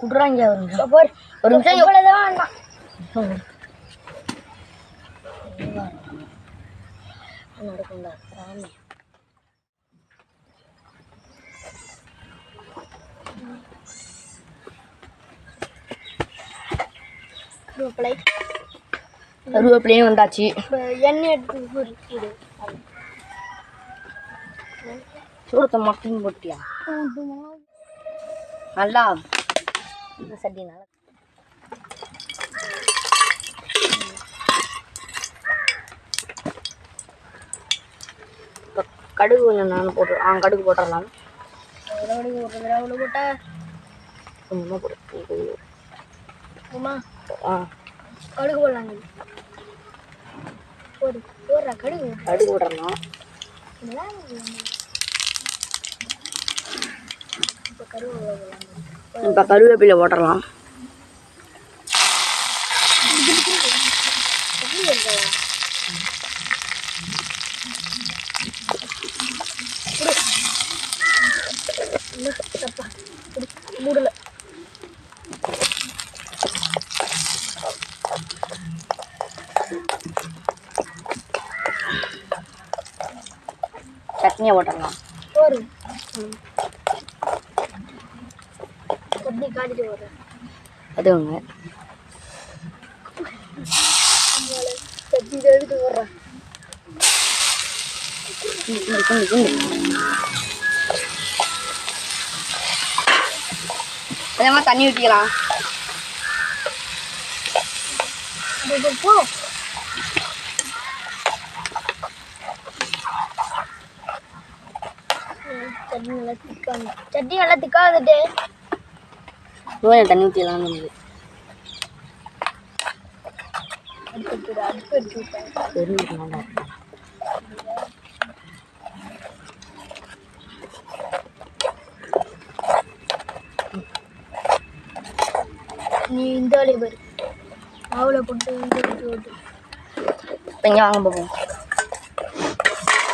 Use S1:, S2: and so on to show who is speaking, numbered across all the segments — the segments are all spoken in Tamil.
S1: குடுறாங்க ஒரு நிமிஷம். போர் ஒரு நிமிஷம்
S2: இவ்வளோதான் வேண்டாம்
S1: நடக்கும்டா சாமி
S2: கருவேப்பிலை.
S1: கருவேப்பிலையும் வந்தாச்சு.
S2: எண்ணெய் எடுத்து
S1: சூடத்தை மட்டும் போட்டியா? நல்லா இந்த சட்டி நல்லா இப்ப கடுகு கொஞ்சம் நான் போட்டு ஆ கடுகு போட்டுடலாம்
S2: போட்டது எவ்வளோ போட்டா
S1: கொஞ்சமாக போட்டு ஆ.
S2: கடுகு போடலாங்க போடு போடுறா கடுகு.
S1: கடுகு
S2: இதெல்லாம் இப்போ கடுகு போடலாம்.
S1: இப்போ கருவேப்பிலை போட்டுடலாம்
S2: மூடல
S1: சட்னியை போட்டுடலாம்
S2: போடு சட்னி காட்டிட்டு போடுறேன்
S1: அதுவுங்க
S2: சட்னி எடுத்து போடுறேன்
S1: கிண்டு கிண்டு கிண்டு கிண்டு கொஞ்சமாக தண்ணி ஊற்றிக்கலாம்
S2: போ. சட்னி நல்லா திக்காங்க சட்னி நல்லா திக்காதுட்டு
S1: கொஞ்சம் தண்ணி ஊற்றிக்கலாம் நமக்கு
S2: அடுப்பு எடுத்து அடுப்பு எடுத்து விட்டேன்
S1: தெரிஞ்சுக்க நல்லா இருக்கும்
S2: நீ இந்த வழியை பாரு மாவுல போட்டு இந்த எடுத்து ஓட்டு.
S1: இப்போ இங்கே வாங்க பார்ப்போம்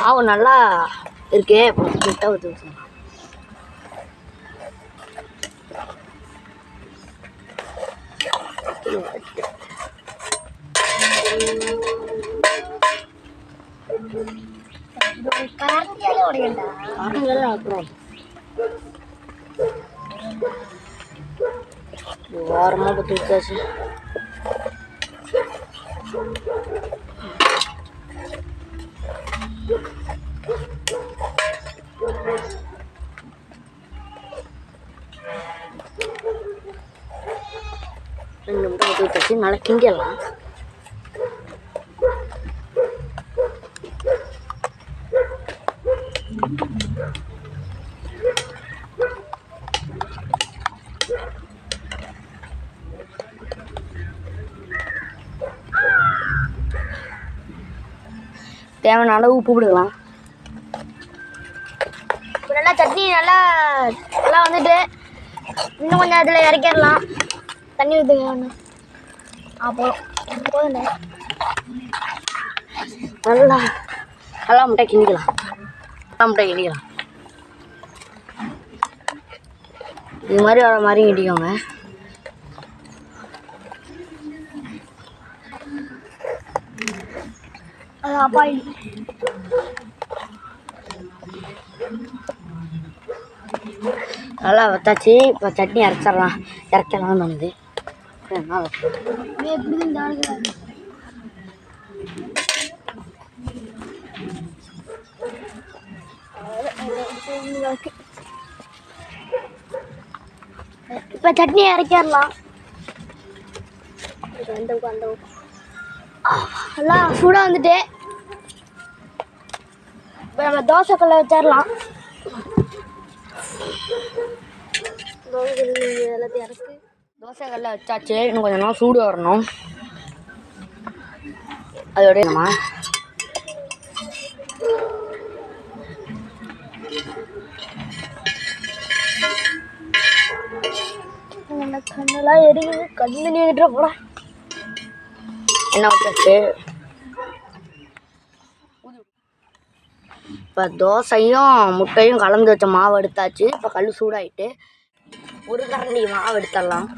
S1: மாவு நல்லா இருக்கே. கிட்ட ஊற்றி ஓரமாக பற்றி வச்சாச்சு ரெண்டு முட்டை பற்றி விட்டாச்சு நல்லா கிண்டிடலாம். தேவையான அளவு உப்பு போட்டுக்கலாம்.
S2: இப்போ நல்லா சட்னி நல்லா நல்லா வந்துட்டு இன்னும் கொஞ்சம் அதில் இறக்கிடலாம். தண்ணி ஊற்றுங்க அப்போ போதும்.
S1: நல்லா நல்லா முட்டை கிண்டிக்கலாம். நல்லா முட்டை கிண்டிக்கலாம். இது மாதிரி வர மாதிரி கிண்டிக்கோங்க.
S2: அப்பாயில்
S1: நல்லா வத்தாச்சு. இப்போ சட்னி இறச்சிடலாம் இறக்கலாம்னு
S2: ஆளுக்கு இப்போ சட்னி இறக்கிடலாம். நல்லா சூடாக வந்துட்டு. இப்போ நம்ம தோசை வச்சிடலாம் தோசை எல்லாத்தையும் இறக்கு
S1: தோசை வச்சாச்சு. இன்னும் கொஞ்சம் நேரம் சூடு வரணும். அதோடய நம்ம
S2: கண்ணெல்லாம் எரியுது. கண்ணு நீட்டுற போட.
S1: என்ன வச்சாச்சு? இப்போ தோசையும் முட்டையும் கலந்து வச்ச மாவு எடுத்தாச்சு. இப்போ கல் சூடாயிட்டு ஒரு கரண்டி மாவு எடுத்துடலாம்.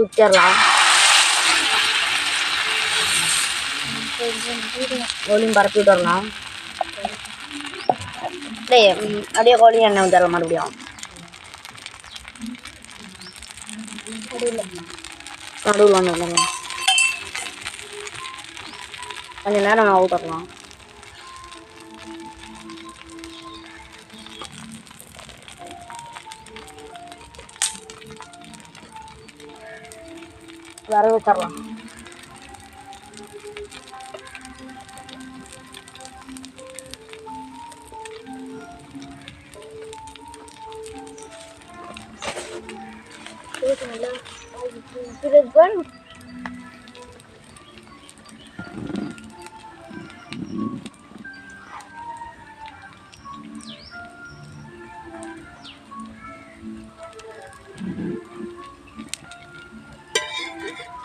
S1: ஊற்றிடலாம் கோழியும் பரப்பி விட்டுறலாம் அப்படியே கோழி எண்ணெய் வந்துடலாம் மறுபடியும். நடுவில் ஒன்று கொஞ்சம் நேரம் நான் ஊற்றலாம் வர வச்சிடலாம்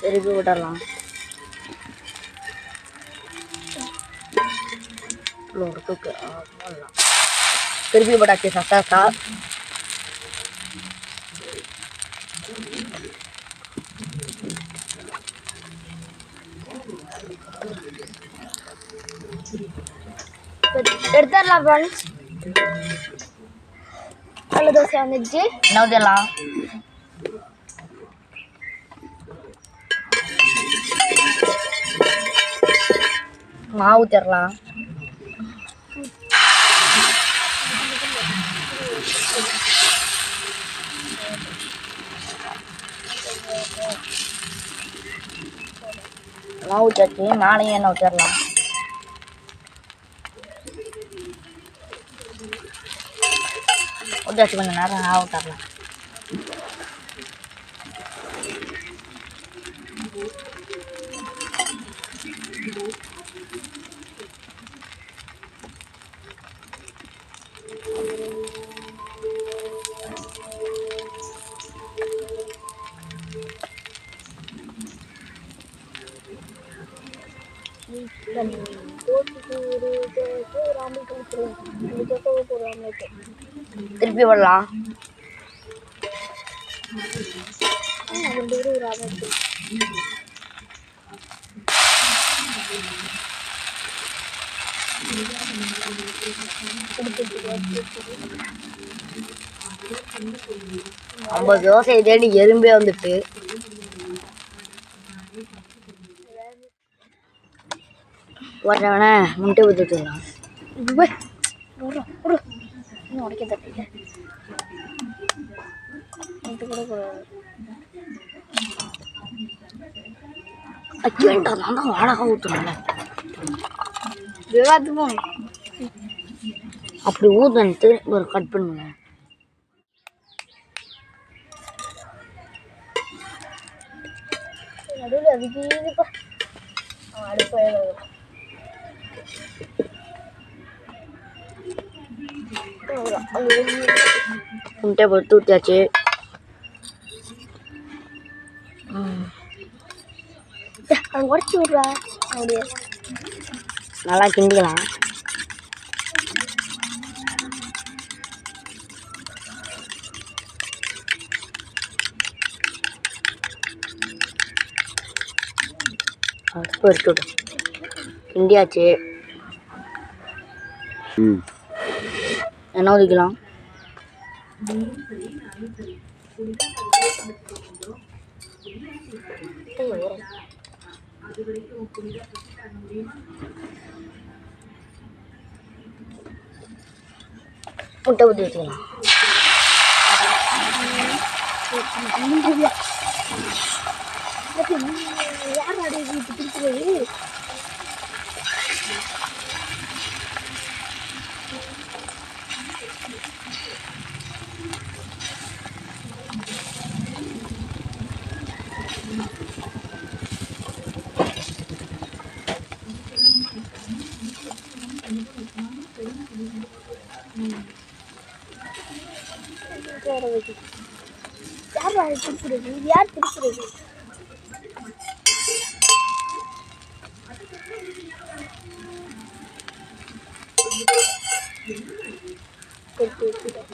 S1: திருப்பி விடலாம். ஒரு தூக்கு. போடலாம். திருப்பி விடாச்சு சத்தாக்கா
S2: எடுத்துடலாம் ஃப்ரெண்ட்ஸ் நல்ல தோசை வந்துடுச்சு.
S1: என்ன மாவு தரலாம் மாவு தச்சு நாளையும் எண்ணெய் ஊற்றிடலாம் ஊற்றியாச்சு கொஞ்சம் நேரம் ஆக விட்டுறலாம் திருப்பி வரலாம். ஐம்பது தோசை தேடி எறும்பே வந்துட்டு. வரவன முட்டை ஊற்றிட்டுலாம்
S2: உடைக்க தட்டிக்க இது கூட கூடாது
S1: அச்சேன்டா நான் தான் வாடகை ஊற்றுனேன்ல
S2: விவாதமும்
S1: அப்படி ஊற்றுன்ட்டு ஒரு கட் பண்ணுங்க.
S2: நடுவில் அதுக்கு இதுப்பா அடுப்பு
S1: பொறுத்து ஊற்றியாச்சு
S2: அது உடச்சி விட்றா அப்படியே
S1: நல்லா கிண்டிக்கலாம் அடுப்பு எடுத்து விடு கிண்டியாச்சு என்ன ஊற்றிக்கலாம் முட்டை ஊற்றி வச்சுக்கலாம்.
S2: யார் அடைய வீட்டு பிடிக்கிறது யார் அடைய பிடிக்கிறது யார் பிடிக்கிறது கொடுத்து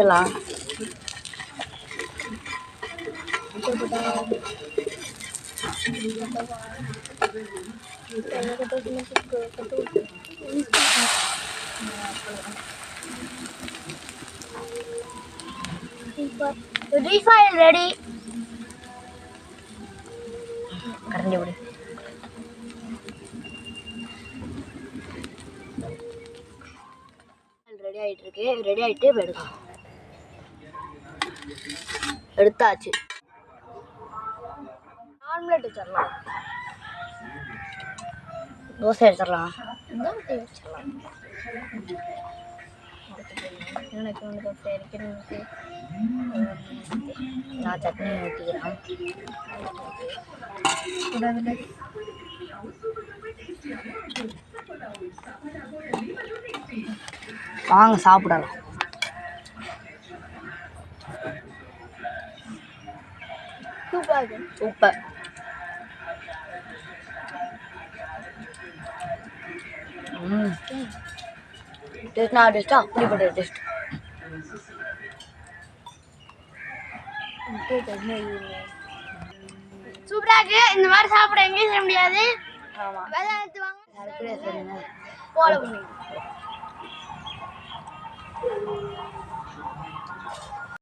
S1: திருப்பிடலாம்
S2: ரீஃபைல் ரெடி
S1: கரண்டி விடு. ரெடி ஆயிட்டு இருக்கு. ரெடி இப்ப எடுக்கலாம் எடுத்தாச்சு.
S2: ஆம்லெட் வச்சிடலாம்
S1: தோசை எடுத்துடலாம்.
S2: எனக்கு வந்து தோசை அரைக்கணும்
S1: நான் சட்னி ஊற்றிக்கிறேன் வாங்க சாப்பிடலாம். சூப்பர் டேஸ்ட்னா டேஸ்ட்டா அப்படிப்பட்ட டேஸ்ட்
S2: சூப்பராக இருக்கு. இந்த மாதிரி சாப்பிட எங்கேயும் செய்ய முடியாது. வேலை வாங்க
S1: சொல்லுங்க
S2: போல பண்ணி